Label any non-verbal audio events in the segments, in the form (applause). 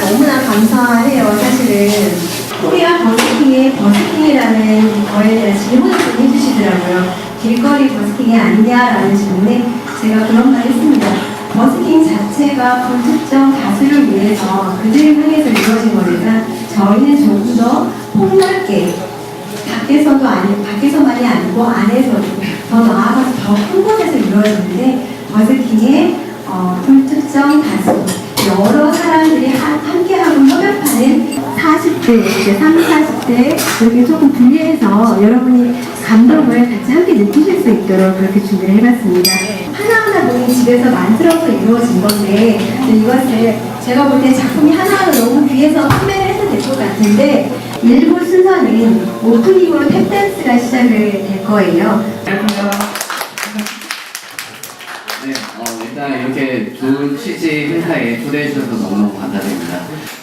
너무나 감사해요, 사실은. 코리아 버스킹의 버스킹이라는 거에 대한 질문을 좀 해주시더라고요. 길거리 버스킹이 아니냐라는 질문에 제가 그런 말 했습니다. 버스킹 자체가 불특정 다수를 위해서 그들을 향해서 이루어진 거니까 저희는 조금 더 폭넓게 밖에서도 아니, 밖에서만이 아니고 안에서도 더 나아가서 더 큰 곳에서 이루어지는데 버스킹의 어, 불특정 다수 여러 사람들이 하- 함께하고 협업하는 40대, 이제 30, 40대 이렇게 조금 분리해서 여러분이 감동을 같이 함께 느끼실 수 있도록 그렇게 준비를 해봤습니다. 하나하나 모인 집에서 만들어서 이루어진 건데 이것을 제가 볼 때 작품이 하나하나 너무 귀해서 판매를 해도 될것 같은데 일부 순서는 오프닝으로 탭댄스가 시작을 될 거예요. 네, 어, 일단 이렇게 좋은 취지 행사에 초대해 주셔서 너무너무 감사드립니다.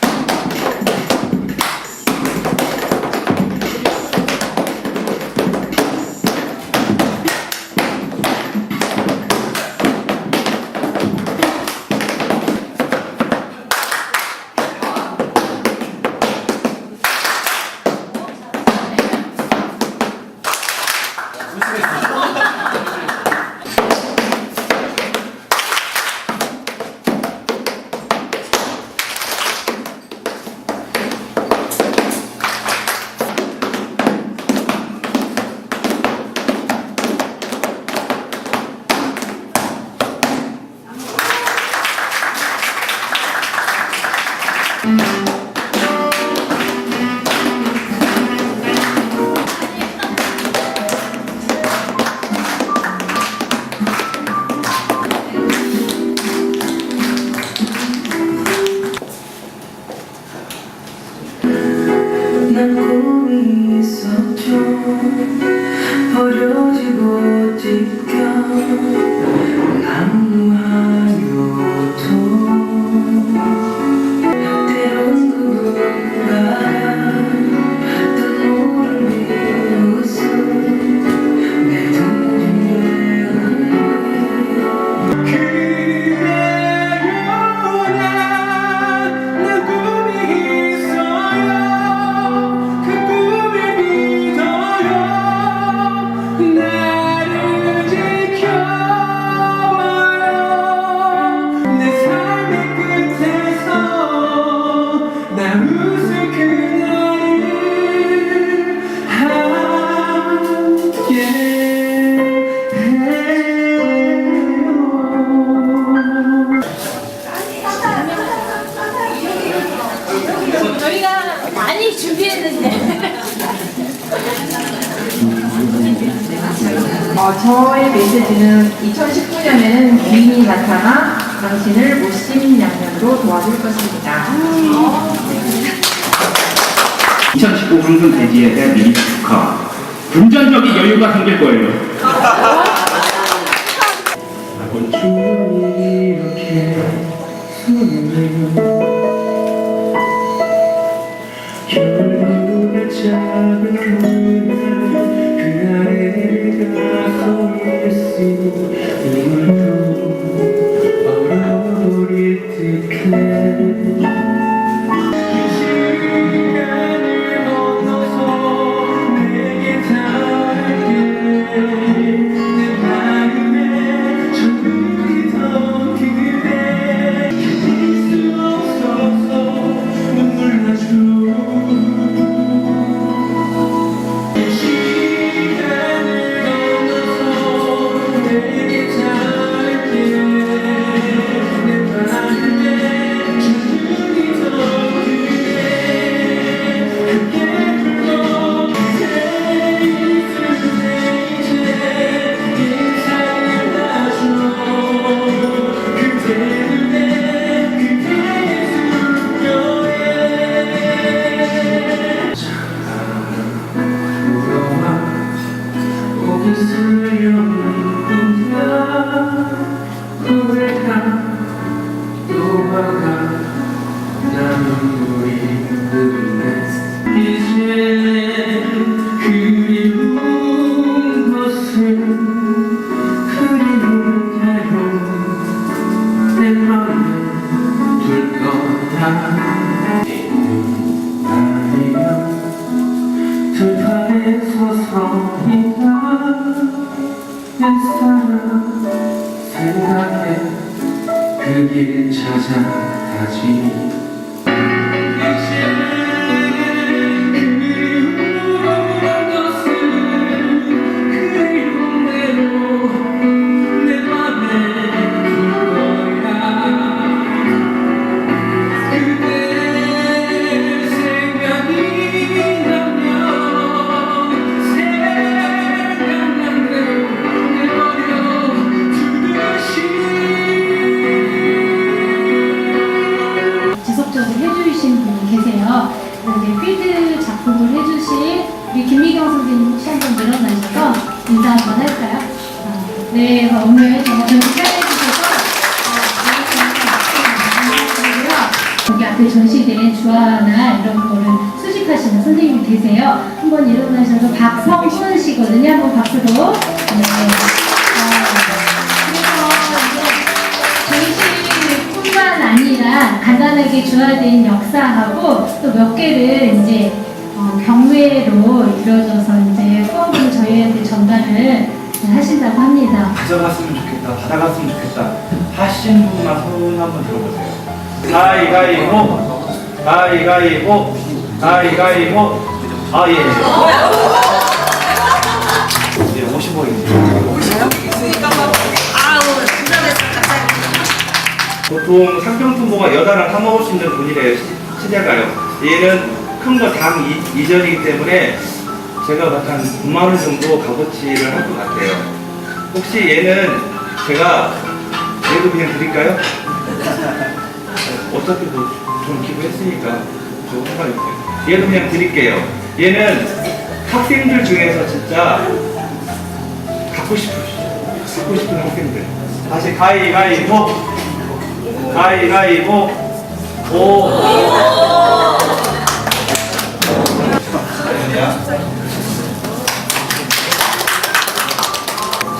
난 지는 2019년에는 귀인이 나타나 당신을 무심양면으로 도와줄 것입니다. 2019 황금 대지에 대한 미리 축하. 금전적인 여유가 생길 거예요. (laughs) 사랑 생각해 그 길 찾아가지 계세요. 한번 일어나셔서 박성순 씨거든요. 한번 박수로. 네. 아니라 간단하게 주화된 역사하고 또 몇 개를 이제 어, 경매로 이루어져서 이제 후원금 저희한테 전달을 하신다고 합니다. 가져갔으면 좋겠다, 받아갔으면 좋겠다 하시는 분만 손 한번 들어보세요. 가위가위보, 가위가위보, 가위가위보. 아 예. 예, 50원입니다. 보통 상병통보가 여자랑 사 먹을 수 있는 돈이래요. 시- 시대가요. 얘는 큰 거당 이전이기 때문에 제가 한 9만 원 정도 값어치를 할 것 같아요. 혹시 얘는 제가 얘도 그냥 드릴까요? (laughs) 어차피 뭐 좀 기부했으니까 저 상관이 없어요. 얘도 그냥 드릴게요. 얘는 학생들 중에서 진짜 갖고 싶으 갖고 싶은 학생들. 다시 가위 가위 보 가위 가위 보 오.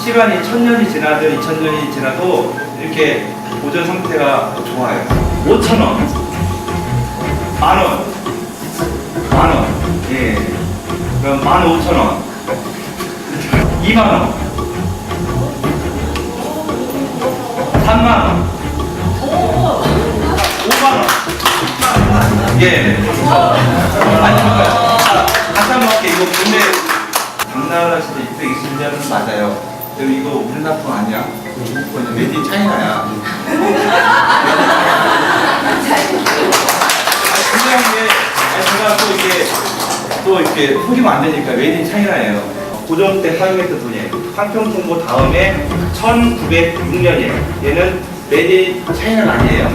시간이 천년이 지나든 이천년이 지나도 이렇게 보존 상태가 좋아요. 5천 원, 만 원, 만 원, 예, 그럼 만 오천 원, 2만 원, 3만 원, 5만 원, 예, 아니 그러니까 다시 한번 할게 이거 근데 당나라시대 620년은 맞아요. 근데 이거 우리나라 돈 아니야? 이거 이제 메이드 인 차이나야. 중요한 게 아니, 제가 또 이게 또 이렇게 속이면 안 되니까 메이드 인 차이나예요. 고종 때 사용했던 돈이에요. 한평통보 다음에 1906년이에요. 얘는 메이드 인 차이나는 아니에요.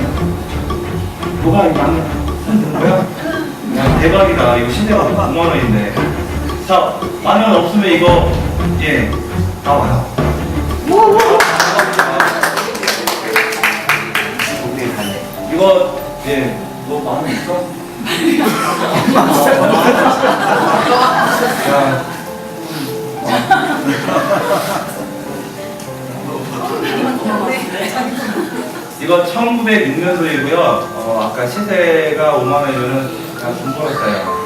뭐가 되는 거야? 야, 대박이다. 이거 신대가 9만 원인데. 자, 만원 없으면 이거 예 나와요. 이거 예, 뭐 만원 있어? 야. 이거 1906년도이고요. 어, 아까 시세가 5만 원이면은 그냥 돈 벌었어요.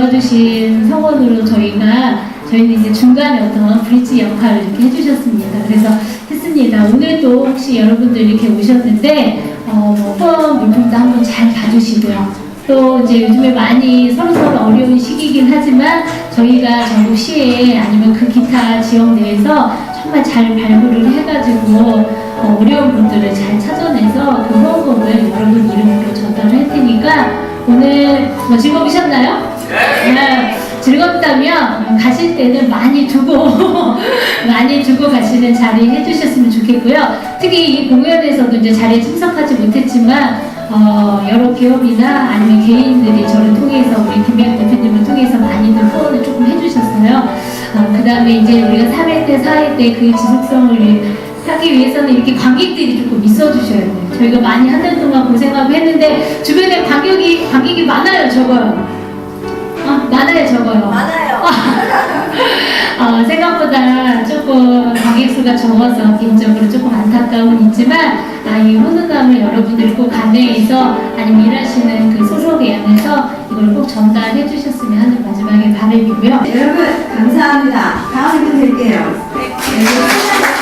도와주신 성원으로 저희가 저희는 이제 중간에 어떤 브릿지 역할을 이렇게 해주셨습니다. 그래서 했습니다. 오늘도 혹시 여러분들 이렇게 오셨는데 어, 뭐 후원 물품도 한번 잘 봐주시고요. 또 이제 요즘에 많이 서로서로 어려운 시기이긴 하지만 저희가 전국 시에 아니면 그 기타 지역 내에서 정말 잘 발굴을 해가지고 어, 어려운 분들을 잘 찾아내서 그 후원금을 여러분 이름으로 전달을 할 테니까 오늘 뭐 즐거우셨나요? 네. 즐겁다면 가실 때는 많이 두고 (laughs) 많이 두고 가시는 자리 해주셨으면 좋겠고요. 특히 이 공연에서도 이제 자리에 참석하지 못했지만 어, 여러 기업이나 아니면 개인들이 저를 통해서 우리 김양 대표님을 통해서 많이들 후원을 조금 해주셨어요. 어, 그 다음에 이제 우리가 3회 때, 4회 때 그 지속성을 하기 위해서는 이렇게 관객들이 조금 있어주셔야 돼요. 저희가 많이 한 달 동안 고생하고 했는데 주변에 관객이 관객이 많아요, 적어요. 아, 많아요, 적어요. 많아요. 어, 생각보다 조금 관객 수가 적어서 개인적으로 조금 안타까움은 있지만 아, 이 훈훈함을 여러분들이 꼭 간대에서 아니면 일하시는 그 소속에 안에서 이걸 꼭 전달해 주셨으면 하는 마지막에 바람이고요. 여러분 감사합니다. 다음 분 뵐게요. 네.